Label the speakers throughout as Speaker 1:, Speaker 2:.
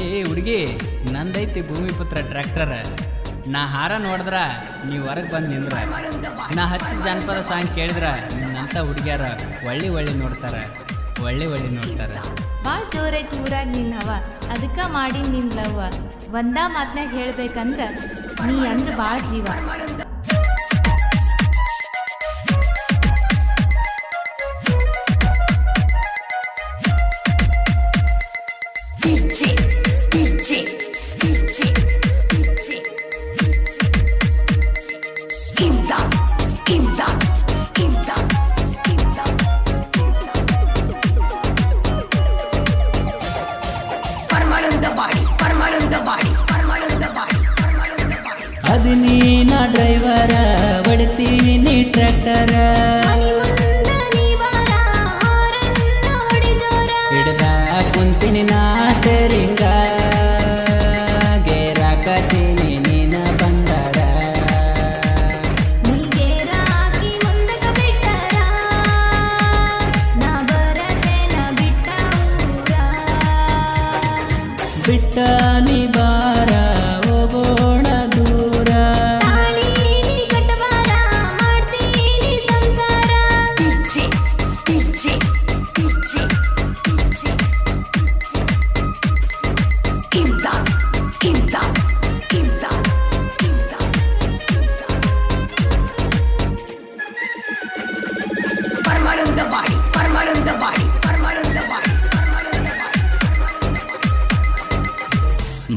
Speaker 1: ಏ, ಹುಡುಗಿ, ನಂದೈತಿ ಭೂಮಿಪುತ್ರ ಟ್ರ್ಯಾಕ್ಟರ್. ನಾ ಹಾರ ನೋಡಿದ್ರ ನೀವು ಹೊರಗೆ ಬಂದು ನಿಂದ್ರ. ನಾ ಹಚ್ಚಿ ಜಾನಪದ ಸಾಂಗ್ ಕೇಳಿದ್ರ ನಿನ್ನಂಥ ಹುಡುಗಿಯಾರ ಒಳ್ಳೆ ಒಳ್ಳೆ ನೋಡ್ತಾರ, ಒಳ್ಳೆ ಒಳ್ಳೆ ನೋಡ್ತಾರ.
Speaker 2: ಭಾಳ ಜೋರೈತಿ ಊರಾಗ ನಿನ್ನವ ಅದಕ್ಕ ಮಾಡಿ ನಿನ್ ಲವ್ವ ಒಂದ ಮಾತ್ನಾಗ ಹೇಳ್ಬೇಕಂದ್ರ ನೀ ಅಂದ್ರ ಭಾಳ ಜೀವ.
Speaker 1: ಹೊಡಿತೀನಿ ಟ್ರ್ಯಾಕ್ಟರ. ಹಿಡ್ದ ಕುಂತೀನಿ ನಾ ತೆರಿಂಗ. ಗೇರಾಕತೀನಿ ನೀನ
Speaker 2: ಬಿಟ್ಟ
Speaker 1: ನೀ ಬಾರ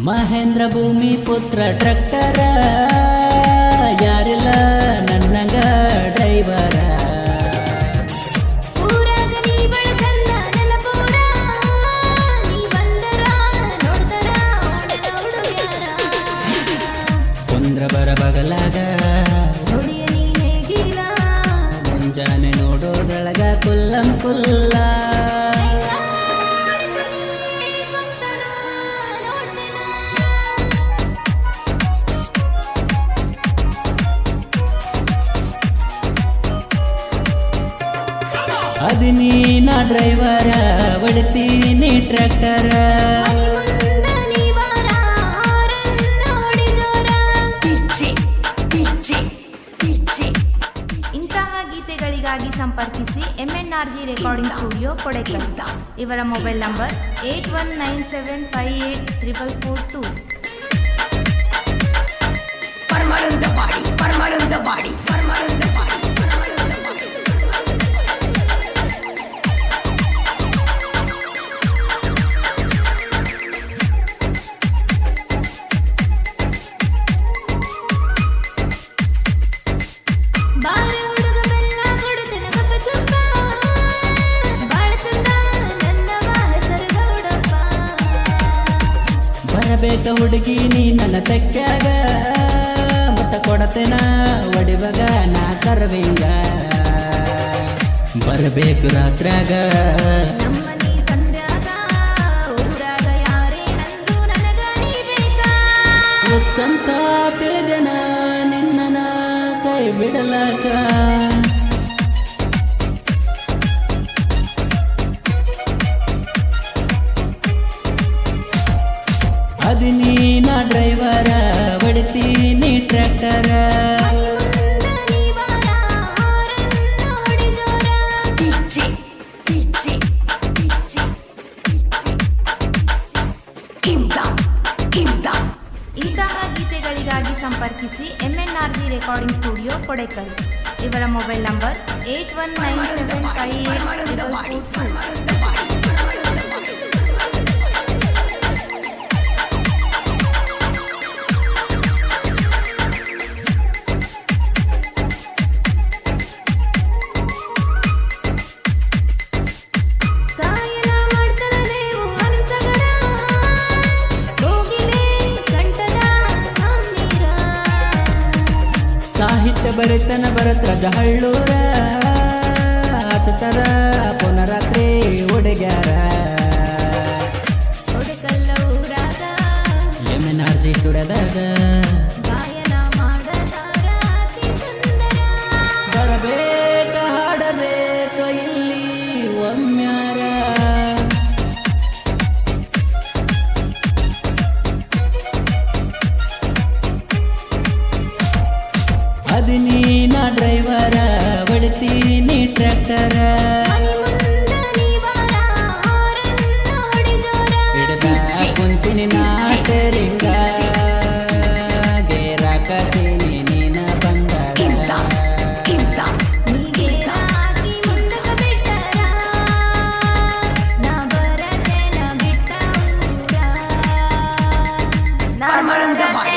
Speaker 1: ಮಹೇಂದ್ರ ಭೂಮಿ ಪುತ್ರ ಟ್ರಕ್ಟರ ಯಾರಿಲ್ಲ ನನ್ನಂಗ ಡ್ರೈವರ. ಕುಂದ್ರ ಬರ ಬಗಲಾಗ. ಮುಂಜಾನೆ ನೋಡೋದ್ರೊಳಗ ಕುಲ್ಲಂ ಕುಲ್ಲ ಡ್ರೈವರ ಹೊಡಿತೀನಿ ಟ್ರ್ಯಾಕ್ಟರ.
Speaker 2: ಇಂತಹ ಗೀತೆಗಳಿಗಾಗಿ ಸಂಪರ್ಕಿಸಿ ಎಂಎನ್ಆರ್ಜಿ ರೆಕಾರ್ಡಿಂಗ್ ಸ್ಟುಡಿಯೋ ಕೊಡೆಕಲ್ ಇವರ mobile number eight one nine seven five eight triple four two.
Speaker 1: ಬರಬೇಕ ಹುಡುಗಿ ನೀ ನನ್ನ ತೆಕ್ಕಾಗ ಮುಟ್ಟ ಕೊಡತೇನ ಒಡಿವಾಗ ನಾ ಕರ್ವಿಂಗ. ಬರಬೇಕು ರಾತ್ರಾಗ
Speaker 2: ನಮ್ಮ
Speaker 1: ಜನ ನಿನ್ನ ಕೈ
Speaker 2: ಯಾರೇ ಸಂಪರ್ಕಿಸಿ MNR ji recording studio Kodekal. ಇವರ mobile number eight one nine seven five eight
Speaker 1: ಸಾಹಿತ್ಯ ಬರೆತನ ಭರತ ಜಹಳ್ಳೂರ ಆತತರ ಪುನರಾತ್ರಿ ಒಡೆಗಾರ
Speaker 2: ಕೊಡೆಕಲ್ಲ ಊರಾಗ ಬರತೇನ ಬಿಟ್ಟ ಊರ ನಾ
Speaker 3: ಪರಮಾನಂದ ಬಾಡಿ